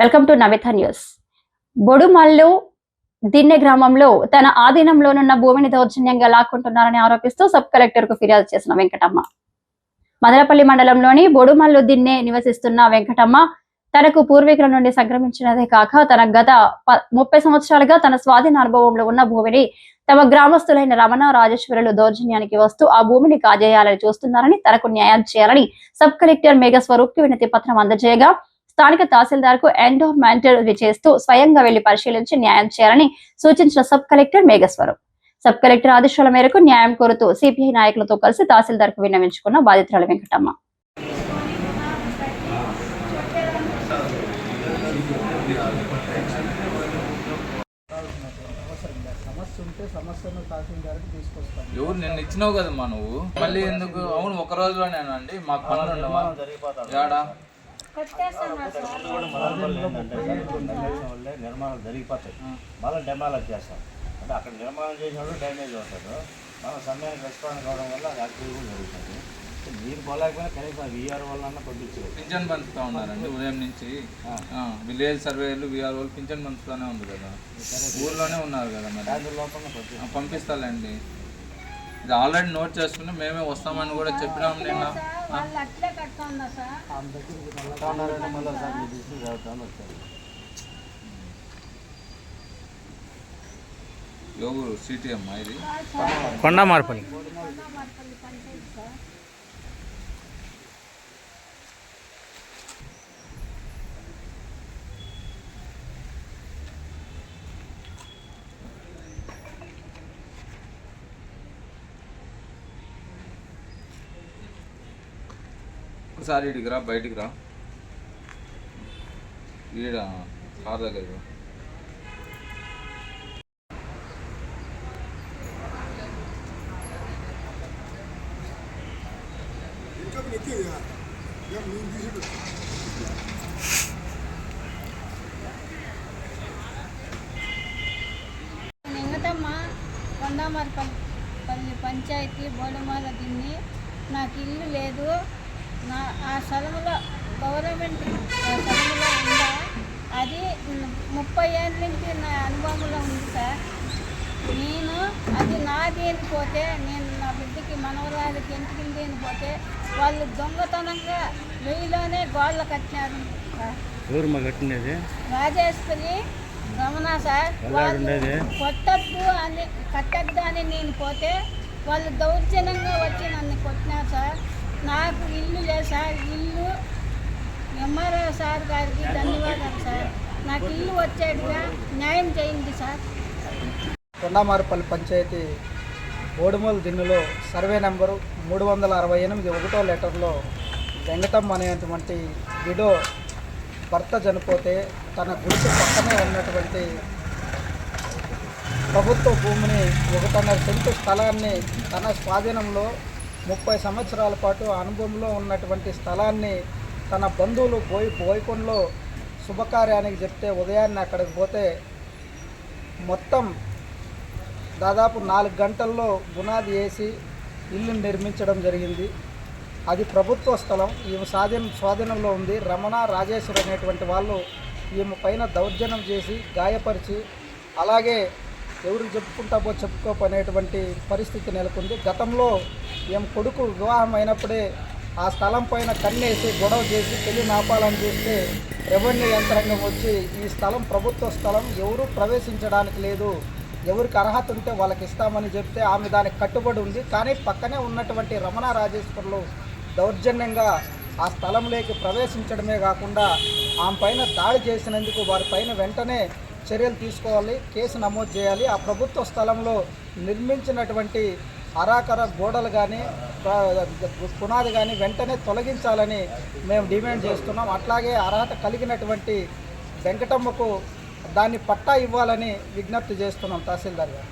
Welcome to Navitha news. Bodumallu Dinne గ్రామంలో తన ఆధీనంలోనున్న భూమిని దౌర్జన్యంగా లాక్కుంటున్నారని ఆరోపిస్తూ సబ్ కలెక్టర్కు ఫిర్యాదు చేసిన వెంకటమ్మ. మదనపల్లి మండలంలోని బొడుమల్లు దిన్నె నివసిస్తున్న వెంకటమ్మ తనకు పూర్వీకుల నుండి సంక్రమించినదే కాక తన గత ముప్పై సంవత్సరాలుగా తన స్వాధీన అనుభవంలో ఉన్న భూమిని తమ గ్రామస్తులైన రమణ రాజేశ్వరులు దౌర్జన్యానికి వస్తూ ఆ భూమిని కాజేయాలని చూస్తున్నారని తనకు న్యాయం చేయాలని సబ్ కలెక్టర్ మేఘ స్వరూప్ వినతి పత్రం అందజేయగా స్థానిక తహసీల్దార్కు ఎండోర్మెంట్ చేస్తూ స్వయంగా వెళ్ళి పరిశీలించి న్యాయం చేయాలని సూచించిన sub collector Meghaswaram. Sub collector ఆదేశాల మేరకు న్యాయం కోరుతూ సిపిఐ నాయకులతో కలిసి తహసీల్దార్కు విన్నవించుకున్న బాధితురాలు వెంకటమ్మ. ఎవరు నిన్న ఇచ్చినావు కదమ్మా నువ్వు? మళ్ళీ ఎందుకు? అవును ఒక రోజులోనేనండి. మాకు పనులు ఉండవా? నిర్మాణం జరిగిపోతాయి మళ్ళీ డెమాలజ్ చేస్తాం అంటే అక్కడ నిర్మాణం చేసిన వాళ్ళు డ్యామేజ్ అవుతారు మనం సమయానికి రెస్పాండ్ కావడం వల్ల అది యాక్టివ్ కూడా జరుగుతుంది మీరు పోలేకపోయినా కనీసం వీఆర్ వల్ల పంపించవచ్చు పింఛన్ పంచుతా ఉన్నారండి ఉదయం నుంచి. విలేజ్ సర్వేలు విఆర్ వాళ్ళు పింఛన్ పంచుతూనే ఉంది కదా. ఊర్లోనే ఉన్నారు కదా మరి. లోపల పంపిస్తాలేండి. ఇది ఆల్రెడీ నోట్ చేసుకుని మేమే వస్తామని కూడా చెప్పినాం నిన్న. ఆ, మళ్ళీ సార్? మీ దృష్టికి జరుగుతామని వచ్చారు ఎవరు సిటిఎం ఇది కొండ మార్పల్లి. ఒకసారి ఇడికి రా బయటికి రా. ఈడ కార్ దగ్గర నింగతమ్మ కొండామరపల్లి పంచాయతీ బోడమాల దిన్ని. నాకు ఇల్లు లేదు. నా ఆ స్థలంలో గవర్నమెంట్ స్థలంలో ఉందా? అది ముప్పై ఏళ్ళ నుంచి నా అనుభవంలో ఉంది సార్. నేను అది నాది అని పోతే నేను నా బిడ్డకి మనవరాలకి ఎంటికింది అని పోతే వాళ్ళు దొంగతనంగా వెయ్యిలోనే గోళ్ళ కట్టినారు. ఎవరు కట్టినది రాజేశ్వరి రమణ సార్ వాళ్ళు? కొట్టద్దు అని కట్టద్దు అని నేను పోతే వాళ్ళు దౌర్జన్యంగా వచ్చి నన్ను కొట్టినారు సార్. నాకు ఇల్లు సార్. ఇల్లు ఎంఆర్ఓ సార్ గారికి ధన్యవాదాలు సార్. నాకు ఇల్లు వచ్చేట్టుగా న్యాయం చేయండి సార్. కొండమారుపల్లి పంచాయతీ ఓడుమూల దిన్నులో సర్వే నెంబరు మూడు వందల అరవై ఎనిమిది ఒకటో లెటర్లో వెంకటమ్మ అనేటువంటి విడో భర్త చనిపోతే తన గుడిసి పక్కనే ఉన్నటువంటి ప్రభుత్వ భూమిని ఒకటన్నర సెంటు స్థలాన్ని తన స్వాధీనంలో ముప్పై సంవత్సరాల పాటు అనుభవంలో ఉన్నటువంటి స్థలాన్ని తన బంధువులు పోయి బోయకొండలో శుభకార్యానికి చెప్తే ఉదయాన్నే అక్కడికి పోతే మొత్తం దాదాపు నాలుగు గంటల్లో పునాది వేసి ఇల్లు నిర్మించడం జరిగింది. అది ప్రభుత్వ స్థలం. ఈమె స్వాధీనం స్వాధీనంలో ఉంది. రమణ రాజేశ్వర్ అనేటువంటి వాళ్ళు ఈమె పైన దౌర్జన్యం చేసి గాయపరిచి అలాగే ఎవరు చెప్పుకుంటామో చెప్పుకోపనేటువంటి పరిస్థితి నెలకొంది. గతంలో ఈమె కొడుకు వివాహం అయినప్పుడే ఆ స్థలం పైన కన్నేసి గొడవ చేసి పెళ్ళి నాపాలని చూస్తే రెవెన్యూ యంత్రాంగం వచ్చి ఈ స్థలం ప్రభుత్వ స్థలం ఎవరూ ప్రవేశించడానికి లేదు. ఎవరికి అర్హత ఉంటే వాళ్ళకి ఇస్తామని చెప్తే ఆమె దానికి కట్టుబడి ఉంది. కానీ పక్కనే ఉన్నటువంటి రమణ రాజేశ్వర్లు దౌర్జన్యంగా ఆ స్థలంలోకి ప్రవేశించడమే కాకుండా ఆమె పైన దాడి చేసినందుకు వారి పైన వెంటనే చర్యలు తీసుకోవాలి కేసు నమోదు చేయాలి. ఆ ప్రభుత్వ స్థలంలో నిర్మించినటువంటి అరాకర గోడలు కానీ పునాది కానీ వెంటనే తొలగించాలని మేము డిమాండ్ చేస్తున్నాం. అట్లాగే అర్హత కలిగినటువంటి వెంకటమ్మకు దాన్ని పట్టా ఇవ్వాలని విజ్ఞప్తి చేస్తున్నాం తహసీల్దార్ గారు.